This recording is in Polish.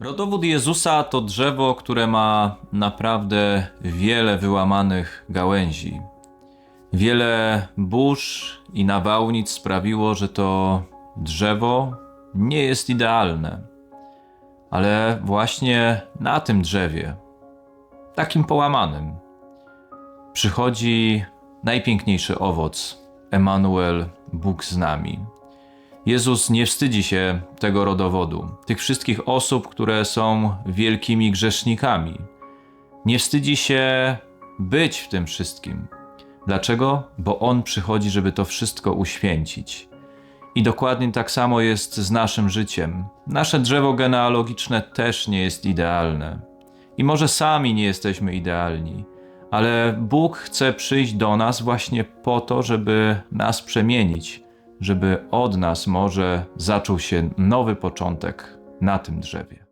Rodowód Jezusa to drzewo, które ma naprawdę wiele wyłamanych gałęzi. Wiele burz i nawałnic sprawiło, że to drzewo nie jest idealne. Ale właśnie na tym drzewie, takim połamanym, przychodzi najpiękniejszy owoc Emanuel, Bóg z nami. Jezus nie wstydzi się tego rodowodu, tych wszystkich osób, które są wielkimi grzesznikami. Nie wstydzi się być w tym wszystkim. Dlaczego? Bo On przychodzi, żeby to wszystko uświęcić. I dokładnie tak samo jest z naszym życiem. Nasze drzewo genealogiczne też nie jest idealne. I może sami nie jesteśmy idealni, ale Bóg chce przyjść do nas właśnie po to, żeby nas przemienić, żeby od nas może zaczął się nowy początek na tym drzewie.